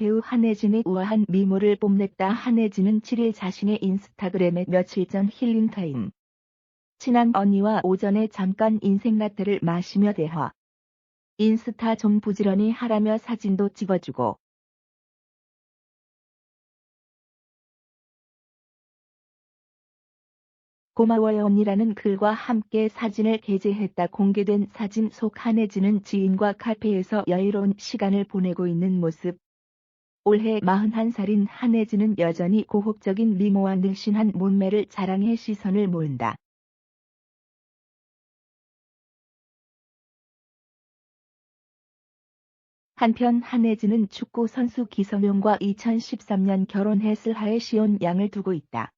배우 한혜진의 우아한 미모를 뽐냈다. 한혜진은 7일 자신의 인스타그램에 며칠 전 힐링타임. 친한 언니와 오전에 잠깐 인생 라떼를 마시며 대화. 인스타 좀 부지런히 하라며 사진도 찍어주고 고마워요 언니라는 글과 함께 사진을 게재했다. 공개된 사진 속 한혜진은 지인과 카페에서 여유로운 시간을 보내고 있는 모습. 올해 41살인 한혜진은 여전히 고혹적인 미모와 늘씬한 몸매를 자랑해 시선을 모은다. 한편 한혜진은 축구 선수 기성용과 2013년 결혼해 슬하에 시온 양을 두고 있다.